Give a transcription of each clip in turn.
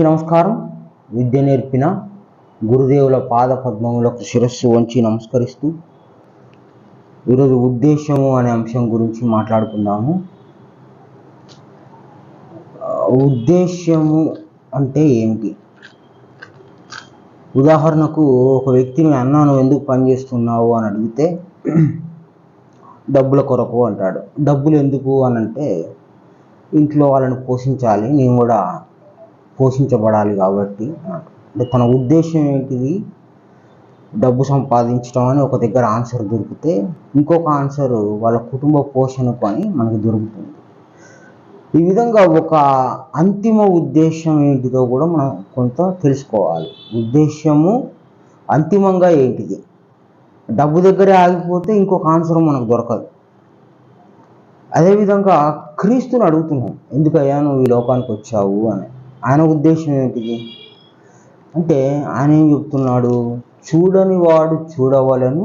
అందరికీ నమస్కారం. విద్య నేర్పిన గురుదేవుల పాద పద్మములకు శిరస్సు వంచి నమస్కరిస్తూ ఈరోజు ఉద్దేశము అనే అంశం గురించి మాట్లాడుకుందాము. ఉద్దేశము ఉద్దేశ్యము అంటే ఏమిటి? ఉదాహరణకు ఒక వ్యక్తిని అన్నా నువ్వు ఎందుకు పనిచేస్తున్నావు అని అడిగితే డబ్బుల కొరకు అంటాడు. డబ్బులు ఎందుకు అని అంటే ఇంట్లో వాళ్ళని పోషించాలి నేను కూడా పోషించబడాలి కాబట్టి అంటే తన ఉద్దేశం ఏంటిది? డబ్బు సంపాదించడం అని ఒక దగ్గర ఆన్సర్ దొరికితే ఇంకొక ఆన్సర్ వాళ్ళ కుటుంబ పోషణకు అని మనకు దొరుకుతుంది. ఈ విధంగా ఒక అంతిమ ఉద్దేశం ఏంటిదో కూడా మనం కొంత తెలుసుకోవాలి. ఉద్దేశము అంతిమంగా ఏంటిది? డబ్బు దగ్గరే ఆగిపోతే ఇంకొక ఆన్సర్ మనకు దొరకదు. అదేవిధంగా క్రీస్తుని అడుగుతున్నాం ఎందుకయ్యా నువ్వు ఈ లోకానికి వచ్చావు? అని. ఆయన ఉద్దేశం ఏంటిది అంటే ఆయన ఏం చెప్తున్నాడు? చూడని వాడు చూడవలను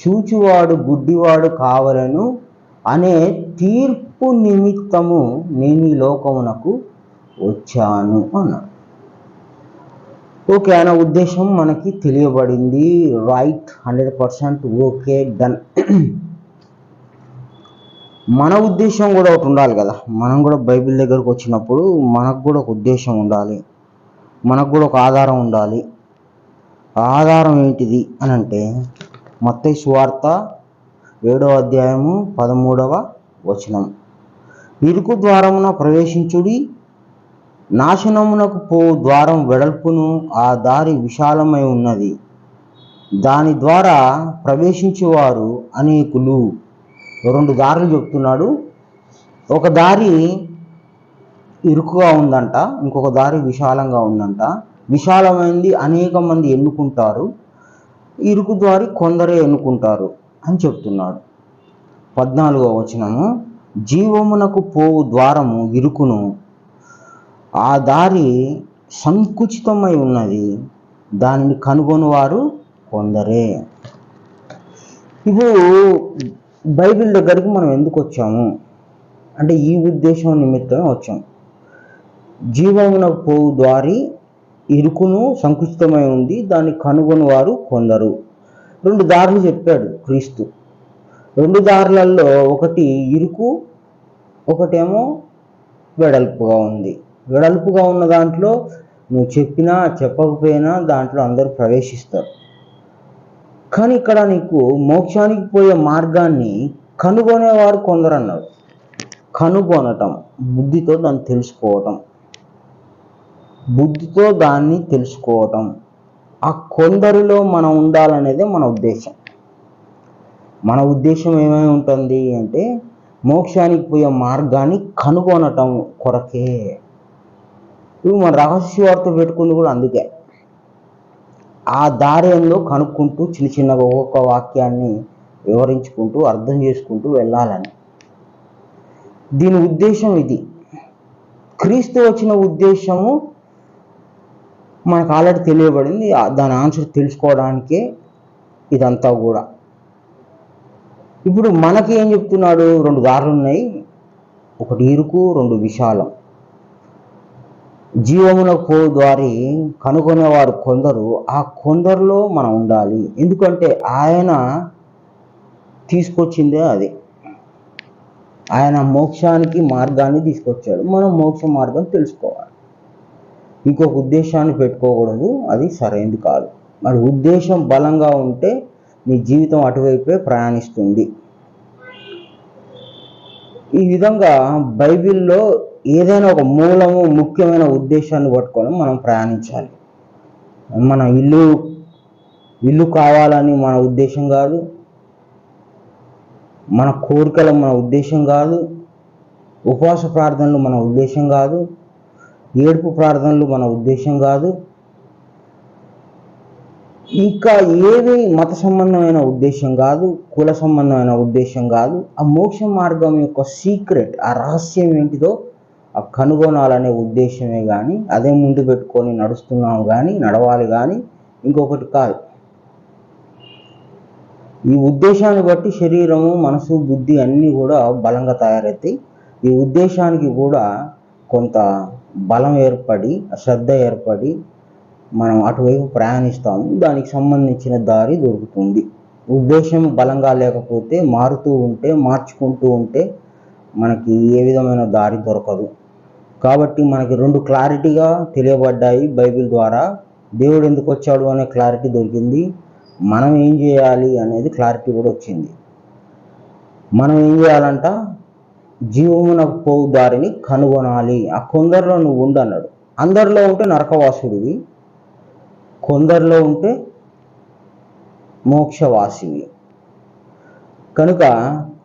చూచివాడు గుడ్డివాడు కావలను అనే తీర్పు నిమిత్తము నేను ఈ లోకమునకు వచ్చాను అన్నాడు. ఓకే ఆయన ఉద్దేశం మనకి తెలియబడింది. Right hundred percent okay done. మన ఉద్దేశం కూడా ఒకటి ఉండాలి కదా. మనం కూడా బైబిల్ దగ్గరకు వచ్చినప్పుడు మనకు కూడా ఒక ఉద్దేశం ఉండాలి. మనకు కూడా ఒక ఆధారం ఉండాలి. ఆధారం ఏంటిది అని అంటే మత్తయి సువార్త ఏడవ అధ్యాయము పదమూడవ వచనం. ఇరుకు ద్వారమున ప్రవేశించుడి నాశనమునకు పో ద్వారం వెడల్పును ఆ దారి విశాలమై ఉన్నది. దాని ద్వారా ప్రవేశించేవారు అనేకులు. రెండు దారులు చెప్తున్నాడు. ఒక దారి ఇరుకుగా ఉందంట ఇంకొక దారి విశాలంగా ఉందంట. విశాలమైంది అనేక మంది ఎన్నుకుంటారు. ఇరుకు దారి కొందరే ఎన్నుకుంటారు అని చెప్తున్నాడు. పద్నాలుగో వచనము. జీవమునకు పోవు ద్వారము ఇరుకును. ఆ దారి సంకుచితమై ఉన్నది. దానిని కనుగొనివారు కొందరే. ఇప్పుడు బైబిల్ దగ్గరికి మనం ఎందుకు వచ్చాము? అంటే ఈ ఉద్దేశం నిమిత్తమే వచ్చాం. జీవమునకు పోవు ద్వారి ఇరుకును సంకుచితమై ఉంది దాన్ని కనుగొని వారు కొందరు. రెండు దారులు చెప్పాడు క్రీస్తు. రెండు దారులలో ఒకటి ఇరుకు ఒకటేమో వెడల్పుగా ఉంది. వెడల్పుగా ఉన్న దాంట్లో నువ్వు చెప్పినా చెప్పకపోయినా దాంట్లో అందరూ ప్రవేశిస్తారు. కానీ ఇక్కడ నీకు మోక్షానికి పోయే మార్గాన్ని కనుగొనేవారు కొందరు అన్నాడు కనుగొనటం బుద్ధితో దాన్ని తెలుసుకోవటం. బుద్ధితో దాన్ని తెలుసుకోవటం. ఆ కొందరిలో మనం ఉండాలనేదే మన ఉద్దేశం. మన ఉద్దేశం ఏమై ఉంటుంది అంటే మోక్షానికి పోయే మార్గాన్ని కనుగొనటం కొరకే. ఇవి మన రహస్యవార్త పెట్టుకుంది కూడా అందుకే. ఆ దారిలో కనుక్కుంటూ చిన్న చిన్నగా ఒక్కొక్క వాక్యాన్ని వివరించుకుంటూ అర్థం చేసుకుంటూ వెళ్ళాలని. దీని ఉద్దేశం ఇది. క్రీస్తు వచ్చిన ఉద్దేశము మనకు ఆల్రెడీ తెలియబడింది. దాని ఆన్సర్ తెలుసుకోవడానికే ఇదంతా కూడా. ఇప్పుడు మనకి ఏం చెప్తున్నాడు? రెండు దారులు ఉన్నాయి ఒకటి ఇరుకు రెండు విశాలం. జీవమునకు పో ద్వారా కనుగొనేవారు కొందరు ఆ కొందరిలో మనం ఉండాలి. ఎందుకంటే ఆయన తీసుకొచ్చిందే అది. ఆయన మోక్షానికి మార్గాన్ని తీసుకొచ్చాడు. మనం మోక్ష మార్గం తెలుసుకోవాలి. ఇంకొక ఉద్దేశాన్ని పెట్టుకోకూడదు. అది సరైనది కాదు. మరి ఉద్దేశం బలంగా ఉంటే నీ జీవితం అటువైపే ప్రయాణిస్తుంది. ఈ విధంగా బైబిల్లో ఏదైనా ఒక మూలము ముఖ్యమైన ఉద్దేశాన్ని పట్టుకొని మనం ప్రయాణించాలి. మన ఇల్లు ఇల్లు కావాలని మన ఉద్దేశం కాదు. మన కోరికలు మన ఉద్దేశం కాదు. ఉపవాస ప్రార్థనలు మన ఉద్దేశం కాదు. ఏడుపు ప్రార్థనలు మన ఉద్దేశం కాదు. ఇంకా ఏది మత సంబంధమైన ఉద్దేశం కాదు కుల సంబంధమైన ఉద్దేశం కాదు. ఆ మోక్ష మార్గం యొక్క సీక్రెట్ ఆ రహస్యం ఏంటిదో కనుగొనాలనే ఉద్దేశమే కానీ అదే ముందు పెట్టుకొని నడుస్తున్నాం కానీ నడవాలి కానీ ఇంకొకటి కాదు. ఈ ఉద్దేశాన్ని బట్టి శరీరము మనసు బుద్ధి అన్నీ కూడా బలంగా తయారవుతాయి. ఈ ఉద్దేశానికి కూడా కొంత బలం ఏర్పడి శ్రద్ధ ఏర్పడి మనం అటువైపు ప్రయాణిస్తాము. దానికి సంబంధించిన దారి దొరుకుతుంది. ఉద్దేశం బలంగా లేకపోతే మారుతూ ఉంటే మార్చుకుంటూ ఉంటే మనకి ఏ విధమైన దారి దొరకదు. కాబట్టి మనకి రెండు క్లారిటీగా తెలియబడ్డాయి బైబిల్ ద్వారా. దేవుడు ఎందుకు వచ్చాడు అనే క్లారిటీ దొరికింది. మనం ఏం చేయాలి అనేది క్లారిటీ కూడా వచ్చింది. మనం ఏం చేయాలంట? జీవమునకు పోవు దారిని కనుగొనాలి. ఆ కొందరిలో నువ్వు ఉండు అన్నాడు. అందరిలో ఉంటే నరకవాసుడివి. కొందరిలో ఉంటే మోక్షవాసివి. కనుక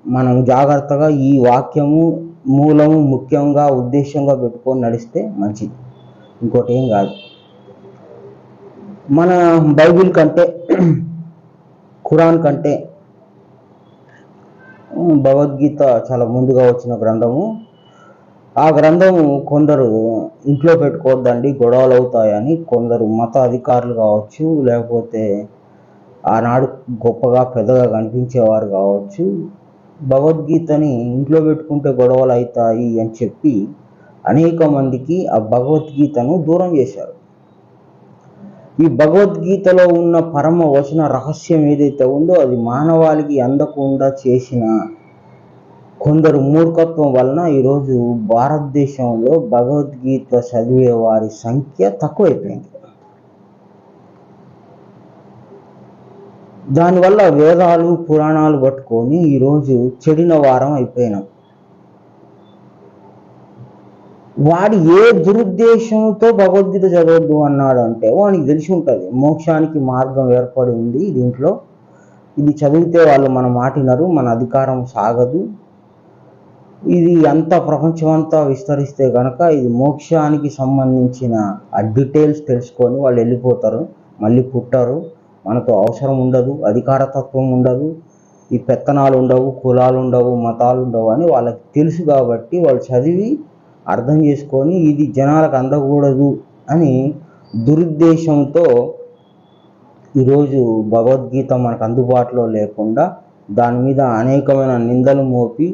మనం జాగ్రత్తగా ఈ వాక్యము మూలము ముఖ్యంగా ఉద్దేశంగా పెట్టుకొని నడిస్తే మంచిది. ఇంకోటి ఏం కాదు. మన బైబిల్ కంటే ఖురాన్ కంటే భగవద్గీత చాలా ముందుగా వచ్చిన గ్రంథము. ఆ గ్రంథము కొందరు ఇంట్లో పెట్టుకోవద్దండి గొడవలు అవుతాయని కొందరు మత అధికారులు కావచ్చు లేకపోతే ఆనాడు గొప్పగా పెద్దగా కనిపించేవారు కావచ్చు. భగవద్గీతని ఇంట్లో పెట్టుకుంటే గొడవలు అవుతాయి అని చెప్పి అనేక మందికి ఆ భగవద్గీతను దూరం చేశారు. ఈ భగవద్గీతలో ఉన్న పరమ వచన రహస్యం ఏదైతే ఉందో అది మానవాళికి అందకుండా చేసిన కొందరు మూర్ఖత్వం వలన ఈరోజు భారతదేశంలో భగవద్గీత చదివే వారి సంఖ్య తక్కువైపోయింది. దానివల్ల వేదాలు పురాణాలు పట్టుకొని ఈరోజు చెడిన వారం అయిపోయినాం. వాడు ఏ దురుద్దేశంతో భగవద్గీత చదవద్దు అన్నాడు అంటే వానికి తెలిసి ఉంటుంది. మోక్షానికి మార్గం ఏర్పడి ఉంది దీంట్లో. ఇది చదివితే వాళ్ళు మన మాటినరు మన అధికారం సాగదు. ఇది అంత ప్రపంచం అంతా విస్తరిస్తే కనుక ఇది మోక్షానికి సంబంధించిన ఆ డీటెయిల్స్ తెలుసుకొని వాళ్ళు వెళ్ళిపోతారు మళ్ళీ పుట్టారు. మనతో అవసరం ఉండదు అధికారతత్వం ఉండదు ఈ పెత్తనాలు ఉండవు కులాలు ఉండవు మతాలు ఉండవు అని వాళ్ళకి తెలుసు కాబట్టి వాళ్ళు చదివి అర్థం చేసుకొని ఇది జనాలకు అందకూడదు అని దురుద్దేశంతో ఈరోజు భగవద్గీత మనకు అందుబాటులో లేకుండా దాని మీద అనేకమైన నిందలు మోపి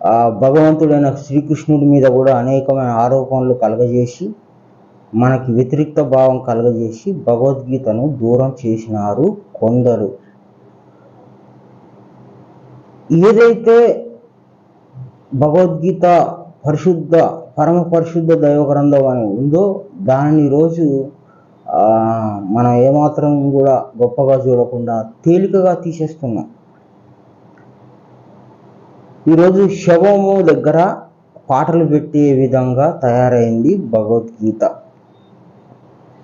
ఆ భగవంతుడైన శ్రీకృష్ణుడి మీద కూడా అనేకమైన ఆరోపణలు కలగజేసి మనకి వ్యతిరిక్త భావం కలగజేసి భగవద్గీతను దూరం చేసినారు కొందరు. ఏదైతే భగవద్గీత పరిశుద్ధ పరమ పరిశుద్ధ దైవ గ్రంథం అని ఉందో దానిని రోజు మనం ఏమాత్రం కూడా గొప్పగా చూడకుండా తేలికగా తీసేస్తున్నాం. ఈరోజు శవము దగ్గర పాటలు పెట్టే విధంగా తయారైంది భగవద్గీత.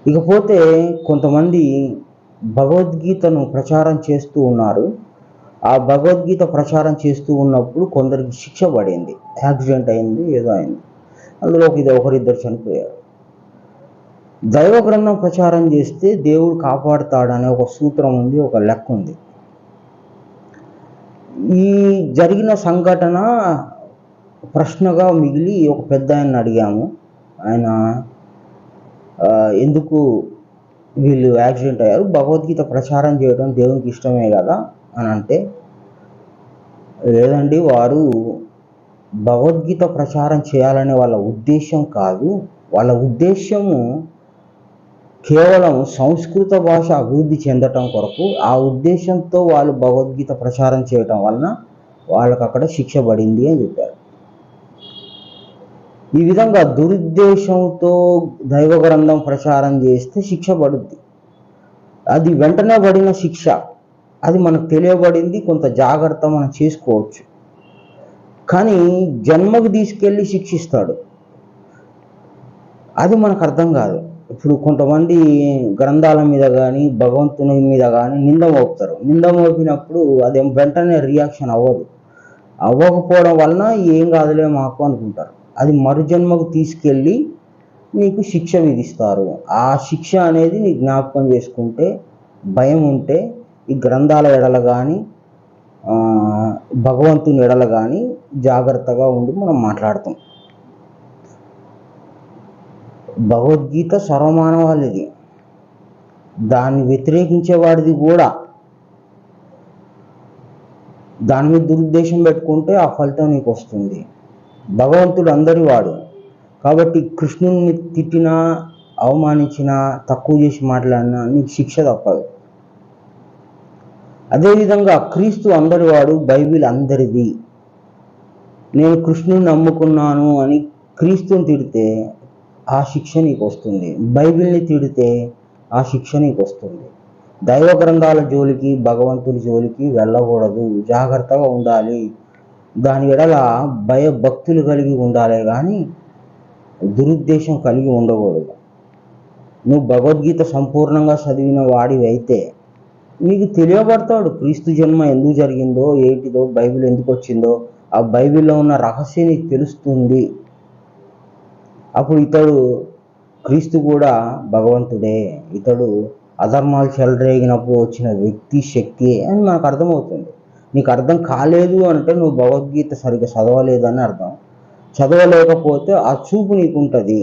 ఇకపోతే కొంతమంది భగవద్గీతను ప్రచారం చేస్తూ ఉన్నారు. ఆ భగవద్గీత ప్రచారం చేస్తూ ఉన్నప్పుడు కొందరికి శిక్ష పడింది. యాక్సిడెంట్ అయింది ఏదో అయింది. అందులో ఇది ఒకరిద్దరు చనిపోయారు. దైవ గ్రంథం ప్రచారం చేస్తే దేవుడు కాపాడుతాడనే ఒక సూత్రం ఉంది ఒక లెక్క ఉంది. ఈ జరిగిన సంఘటన ప్రశ్నగా మిగిలి ఒక పెద్ద ఆయన అడిగాము. ఆయన ఎందుకు వీళ్ళు యాక్సిడెంట్ అయ్యారు? భగవద్గీత ప్రచారం చేయడం దేవునికి ఇష్టమే కదా అని అంటే లేదండి వారు భగవద్గీత ప్రచారం చేయాలనే వాళ్ళ ఉద్దేశం కాదు. వాళ్ళ ఉద్దేశము కేవలం సంస్కృత భాష అభివృద్ధి చెందటం కొరకు ఆ ఉద్దేశంతో వాళ్ళు భగవద్గీత ప్రచారం చేయటం వలన వాళ్ళకి అక్కడ శిక్ష పడింది అని చెప్పారు. ఈ విధంగా దురుద్దేశంతో దైవ గ్రంథం ప్రచారం చేస్తే శిక్ష పడుద్ది. అది వెంటనే పడిన శిక్ష. అది మనకు తెలియబడింది కొంత జాగ్రత్త మనం చేసుకోవచ్చు. కానీ జన్మకు తీసుకెళ్ళి శిక్షిస్తాడు. అది మనకు అర్థం కాదు. ఇప్పుడు కొంతమంది గ్రంథాల మీద కానీ భగవంతుని మీద కానీ నింద మోపుతారు. నింద మోపినప్పుడు అది వెంటనే రియాక్షన్ అవ్వదు. అవ్వకపోవడం వలన ఏం కాదులే మాకు అనుకుంటారు. అది మరుజన్మకు తీసుకెళ్ళి నీకు శిక్ష విధిస్తారు. ఆ శిక్ష అనేది నీ జ్ఞాపకం చేసుకుంటే భయం ఉంటే ఈ గ్రంథాల ఎడల కానీ భగవంతుని ఎడల కానీ జాగ్రత్తగా ఉండి మనం మాట్లాడతాం. భగవద్గీత సర్వమానవాళిది. దాన్ని వ్యతిరేకించేవాడిది కూడా. దాని మీద దురుద్దేశం పెట్టుకుంటే ఆ ఫలితం నీకు వస్తుంది. భగవంతుడు అందరి వాడు కాబట్టి కృష్ణుణ్ణి తిట్టినా అవమానించినా తక్కువ చేసి మాట్లాడినా నీకు శిక్ష తప్పదు. అదేవిధంగా క్రీస్తు అందరివాడు బైబిల్ అందరిది. నేను కృష్ణుని నమ్ముకున్నాను అని క్రీస్తుని తిడితే ఆ శిక్ష నీకు వస్తుంది. బైబిల్ని తిడితే ఆ శిక్ష నీకు వస్తుంది. దైవ గ్రంథాల జోలికి భగవంతుని జోలికి వెళ్ళకూడదు. జాగ్రత్తగా ఉండాలి. దాని ఎడల భయభక్తులు కలిగి ఉండాలి కానీ దురుద్దేశం కలిగి ఉండకూడదు. నువ్వు భగవద్గీత సంపూర్ణంగా చదివిన వాడివి అయితే నీకు తెలియబడతాడు క్రీస్తు జన్మ ఎందుకు జరిగిందో ఏంటిదో బైబిల్ ఎందుకు వచ్చిందో. ఆ బైబిల్లో ఉన్న రహస్యం నీకు తెలుస్తుంది. అప్పుడు ఇతడు క్రీస్తు కూడా భగవంతుడే. ఇతడు అధర్మాలు చెలరేగినప్పుడు వచ్చిన వ్యక్తి శక్తి అని మనకు అర్థమవుతుంది. నీకు అర్థం కాలేదు అంటే నువ్వు భగవద్గీత సరిగ్గా చదవలేదని అర్థం. చదవలేకపోతే ఆ చూపు నీకు ఉంటుంది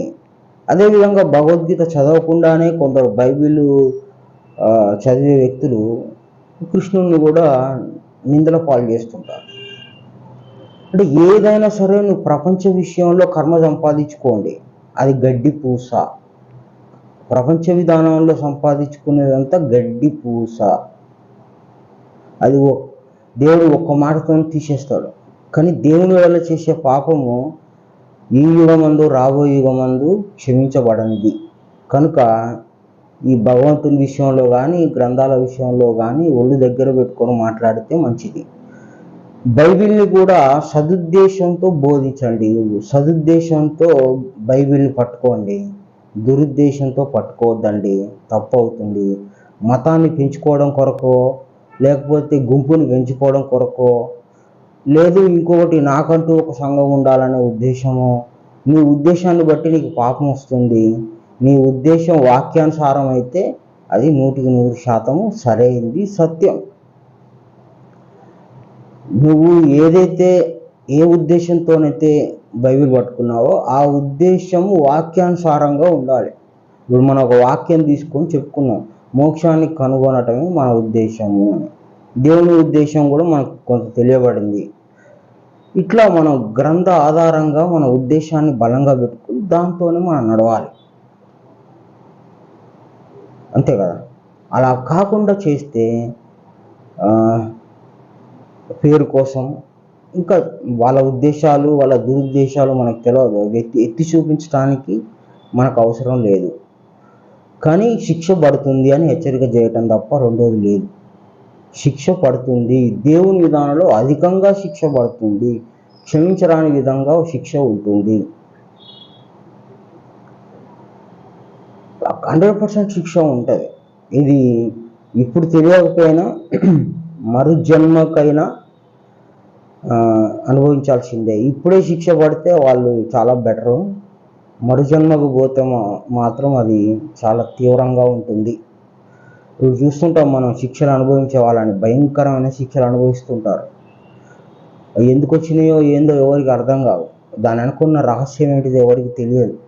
అదేవిధంగా భగవద్గీత చదవకుండానే కొందరు బైబిల్ చదివే వ్యక్తులు కృష్ణుని కూడా నిందల పాలు చేస్తుంటారు. అంటే ఏదైనా సరే నువ్వు ప్రపంచ విషయంలో కర్మ సంపాదించుకోండి. అది గడ్డి పూస. ప్రపంచ విధానంలో సంపాదించుకునేదంతా గడ్డి పూస. అది దేవుడు ఒక్క మాటతో తీసేస్తాడు. కానీ దేవుని వల్ల చేసే పాపము ఈ యుగమందు రాబోయే యుగమందు క్షమించబడనిది. కనుక ఈ భగవంతుని విషయంలో కానీ గ్రంథాల విషయంలో కానీ ఒళ్ళు దగ్గర పెట్టుకొని మాట్లాడితే మంచిది. బైబిల్ని కూడా సదుద్దేశంతో బోధించండి. సదుద్దేశంతో బైబిల్ని పట్టుకోండి. దురుద్దేశంతో పట్టుకోవద్దండి. తప్పు అవుతుంది. మతాన్ని పెంచుకోవడం కొరకు లేకపోతే గుంపుని పెంచుకోవడం కొరకు. లేదు ఇంకొకటి నాకంటూ ఒక సంఘం ఉండాలనే ఉద్దేశము. నీ ఉద్దేశాన్ని బట్టి నీకు పాపం వస్తుంది. నీ ఉద్దేశం వాక్యానుసారం అయితే అది నూటికి నూరు శాతము సరైంది సత్యం. నువ్వు ఏదైతే ఏ ఉద్దేశంతోనైతే బైబిల్ పట్టుకున్నావో ఆ ఉద్దేశం వాక్యానుసారంగా ఉండాలి. ఇప్పుడు మనం ఒక వాక్యం తీసుకొని చెప్పుకున్నాం. మోక్షాన్ని కనుగొనటమే మన ఉద్దేశము. దేవుని ఉద్దేశం కూడా మనకు కొంత తెలియబడింది. ఇట్లా మనం గ్రంథ ఆధారంగా మన ఉద్దేశాన్ని బలంగా పెట్టుకుని దాంతోనే మనం నడవాలి. అంతే కదా? అలా కాకుండా చేస్తే పేరు కోసం ఇంకా వాళ్ళ ఉద్దేశాలు వాళ్ళ దురుద్దేశాలు మనకు తెలియదు వ్యక్తి ఎత్తి చూపించడానికి మనకు అవసరం లేదు. కానీ శిక్ష పడుతుంది అని హెచ్చరిక చేయటం తప్ప రెండోది లేదు. శిక్ష పడుతుంది. దేవుని విధానంలో అధికంగా శిక్ష పడుతుంది. క్షమించరాని విధంగా శిక్ష ఉంటుంది. హండ్రెడ్ పర్సెంట్ శిక్ష ఉంటుంది. ఇది ఇప్పుడు తెలియకపోయినా మరు జన్మకైనా అనుభవించాల్సిందే. ఇప్పుడే శిక్ష పడితే వాళ్ళు చాలా బెటరు. మరుజన్మకు పోతే మాత్రం అది చాలా తీవ్రంగా ఉంటుంది. ఇప్పుడు చూస్తుంటాం మనం శిక్షలు అనుభవించే వాళ్ళని భయంకరమైన శిక్షలు అనుభవిస్తుంటారు. ఎందుకు వచ్చినాయో ఏందో ఎవరికి అర్థం కావు. దాని అనుకున్న రహస్యం ఏంటిది ఎవరికి తెలియదు.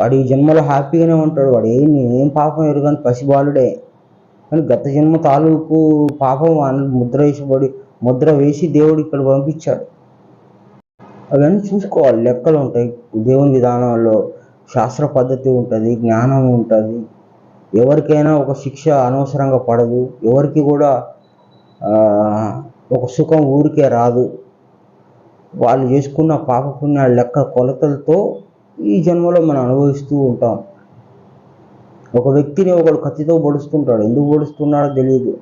వాడు ఈ జన్మలో హ్యాపీగానే ఉంటాడు. వాడు ఏం ఏం పాపం ఎరుగని పసిబాలుడే. కానీ గత జన్మ తాలూకు పాపం ముద్ర వేసిబడి ముద్ర వేసి దేవుడు ఇక్కడ పంపించాడు. అవన్నీ చూసుకోవాలి. లెక్కలు ఉంటాయి. దేవుని విధానంలో శాస్త్ర పద్ధతి ఉంటుంది జ్ఞానం ఉంటుంది. ఎవరికైనా ఒక శిక్ష అనవసరంగా పడదు. ఎవరికి కూడా ఒక సుఖం ఊరికే రాదు. వాళ్ళు చేసుకున్న పాపపుణ్యాల లెక్క కొలతలతో ఈ జన్మలో మనం అనుభవిస్తూ ఉంటాం. ఒక వ్యక్తిని ఒకడు కత్తితో పొడుస్తుంటాడు. ఎందుకు పొడుస్తున్నాడో తెలియదు.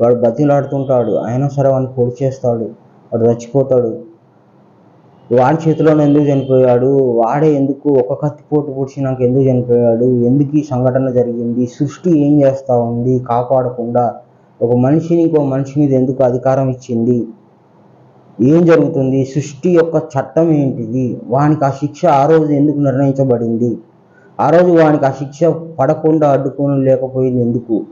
వాడు బతిలాడుతుంటాడు. అయినా సరే వాడిని పొడి చేస్తాడు వాడు చచ్చిపోతాడు వాడి చేతిలోనే ఎందుకు చనిపోయాడు? వాడే ఎందుకు ఒక కత్తి పోటు పొడిచినాక ఎందుకు చనిపోయాడు? ఎందుకు ఈ సంఘటన జరిగింది? సృష్టి ఏం చేస్తూ ఉంది? కాపాడకుండా ఒక మనిషిని ఇంకో మనిషి మీద ఎందుకు అధికారం ఇచ్చింది? ఏం జరుగుతుంది? సృష్టి యొక్క చట్టం ఏంటిది? వానికి ఆ శిక్ష ఆ రోజు ఎందుకు నిర్ణయించబడింది? ఆ రోజు వానికి ఆ శిక్ష పడకుండా అడ్డుకొని లేకపోయింది ఎందుకు?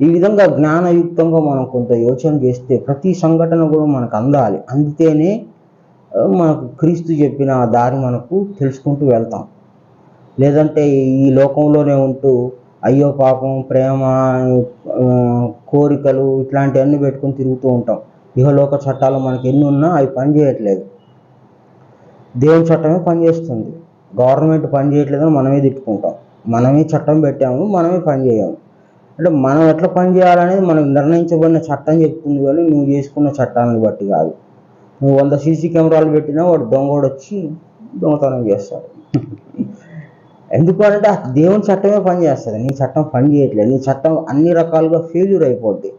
ఈ విధంగా జ్ఞానయుక్తంగా మనం కొంత యోచన చేస్తే ప్రతి సంఘటన కూడా మనకు అందాలి. అందితేనే మనకు క్రీస్తు చెప్పిన ఆ దారి మనకు తెలుసుకుంటూ వెళ్తాం. లేదంటే ఈ లోకంలోనే ఉంటూ అయ్యో పాపం ప్రేమ కోరికలు ఇట్లాంటివన్నీ పెట్టుకొని తిరుగుతూ ఉంటాం. ఇహలోక చట్టాలు మనకి ఎన్ని ఉన్నా అవి పనిచేయట్లేదు దేవుని చట్టమే పనిచేస్తుంది గవర్నమెంట్ పని చేయట్లేదని మనమే తిట్టుకుంటాం. మనమే చట్టం పెట్టాము మనమే పని చేయము. అంటే మనం ఎట్లా పని చేయాలనేది మనకు నిర్ణయించబడిన చట్టం చెప్తుంది కానీ నువ్వు చేసుకున్న చట్టాలను బట్టి కాదు. నువ్వు వంద సీసీ కెమెరాలు పెట్టినా వాడు దొంగోడు వచ్చి దొంగతనం చేస్తాడు. ఎందుకు అంటే దేవుని చట్టమే పని చేస్తుంది నీ చట్టం పని చేయట్లేదు. నీ చట్టం అన్ని రకాలుగా ఫెయిల్యూర్ అయిపోద్ది.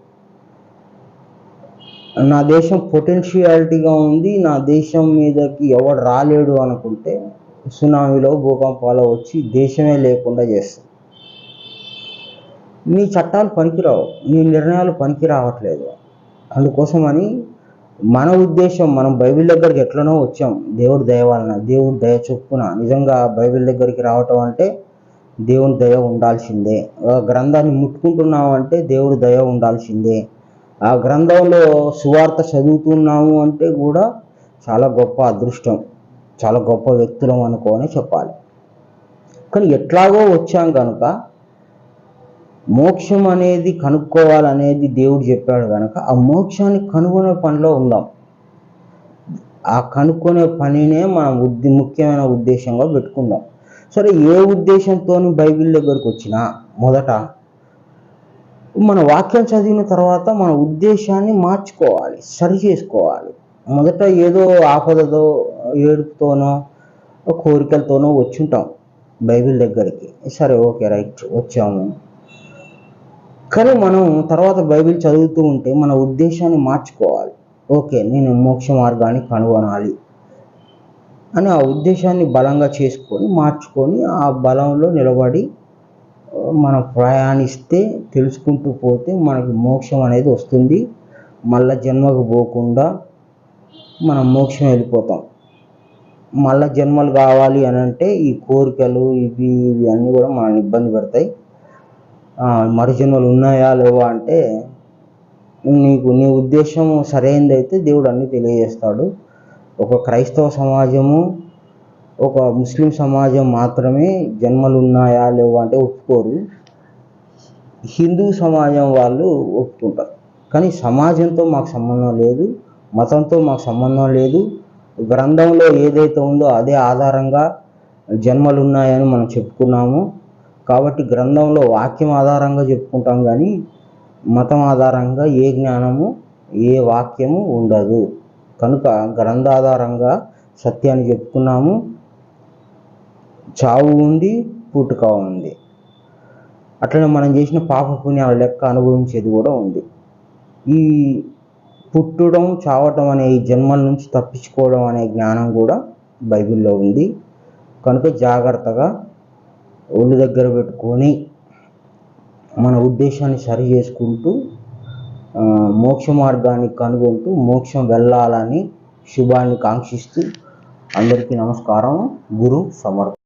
నా దేశం పొటెన్షియాలిటీగా ఉంది. నా దేశం మీదకి ఎవడు రాలేడు అనుకుంటే సునామీలో భూకంపాలు వచ్చి దేశమే లేకుండా చేస్తుంది. నీ చట్టాలు పనికిరావు. నీ నిర్ణయాలు పనికి రావట్లేదు. అందుకోసమని మన ఉద్దేశం మనం బైబిల్ దగ్గరికి ఎట్లనో వచ్చాం. దేవుడి దయ వలన దేవుడి దయ చొప్పున. నిజంగా బైబిల్ దగ్గరికి రావటం అంటే దేవుని దయ ఉండాల్సిందే. ఆ గ్రంథాన్ని ముట్టుకుంటున్నాము అంటే దేవుడి దయ ఉండాల్సిందే. ఆ గ్రంథంలో సువార్త చదువుతున్నాము అంటే కూడా చాలా గొప్ప అదృష్టం. చాలా గొప్ప వ్యక్తులం అనుకోని చెప్పాలి. కానీ ఎట్లాగో వచ్చాం కనుక మోక్షం అనేది కనుక్కోవాలనేది దేవుడు చెప్పాడు కనుక ఆ మోక్షాన్ని కనుగొనే పనిలో ఉందాం. ఆ కనుక్కునే పనినే మనం ఉద్ది ముఖ్యమైన ఉద్దేశంగా పెట్టుకుందాం. సరే ఏ ఉద్దేశంతో బైబిల్ దగ్గరకు వచ్చినా మొదట మన వాక్యం చదివిన తర్వాత మన ఉద్దేశాన్ని మార్చుకోవాలి సరి చేసుకోవాలి. మొదట ఏదో ఆపదతో ఏడుపుతోనో కోరికలతోనో వచ్చుంటాం బైబిల్ దగ్గరికి. సరే ఓకే రైట్ వచ్చాము. కానీ మనం తర్వాత బైబిల్ చదువుతూ ఉంటే మన ఉద్దేశాన్ని మార్చుకోవాలి. ఓకే నేను మోక్ష మార్గాన్ని కనుగొనాలి అని ఆ ఉద్దేశాన్ని బలంగా చేసుకొని మార్చుకొని ఆ బలంలో నిలబడి మనం ప్రయాణిస్తే తెలుసుకుంటూ పోతే మనకి మోక్షం అనేది వస్తుంది. మళ్ళా జన్మకు పోకుండా మనం మోక్షం వెళ్ళిపోతాం. మళ్ళా జన్మలు కావాలి అని అంటే ఈ కోరికలు ఇవి ఇవి అన్నీ కూడా మనల్ని ఇబ్బంది పెడతాయి. మరుజన్మలు ఉన్నాయా లేవా అంటే నీకు నీ ఉద్దేశం సరైనదైతే దేవుడు అన్ని తెలియజేస్తాడు. ఒక క్రైస్తవ సమాజము ఒక ముస్లిం సమాజం మాత్రమే జన్మలు ఉన్నాయా లేవా అంటే ఒప్పుకోరు. హిందూ సమాజం వాళ్ళు ఒప్పుకుంటారు. కానీ సమాజంతో మాకు సంబంధం లేదు మతంతో మాకు సంబంధం లేదు. గ్రంథంలో ఏదైతే ఉందో అదే ఆధారంగా జన్మలు ఉన్నాయని మనం చెప్పుకున్నాము. కాబట్టి గ్రంథంలో వాక్యం ఆధారంగా చెప్పుకుంటాం కానీ మతం ఆధారంగా ఏ జ్ఞానము ఏ వాక్యము ఉండదు. కనుక గ్రంథాధారంగా సత్యాన్ని చెప్పుకున్నాము. చావు ఉంది పుట్టుక ఉంది. అట్లనే మనం చేసిన పాప పుణ్యాల లెక్క అనుభవించేది కూడా ఉంది. ఈ పుట్టడం చావటం అనే ఈ జన్మల నుంచి తప్పించుకోవడం అనే జ్ఞానం కూడా బైబిల్లో ఉంది. కనుక జాగ్రత్తగా ఒళ్ళు దగ్గర పెట్టుకొని మన ఉద్దేశాన్ని సరి చేసుకుంటూ ఆ, మోక్ష మార్గాన్ని కనుగొంటూ మోక్షం వెళ్ళాలని శుభాన్ని కాంక్షిస్తూ అందరికీ నమస్కారం. గురు సమర్పణ.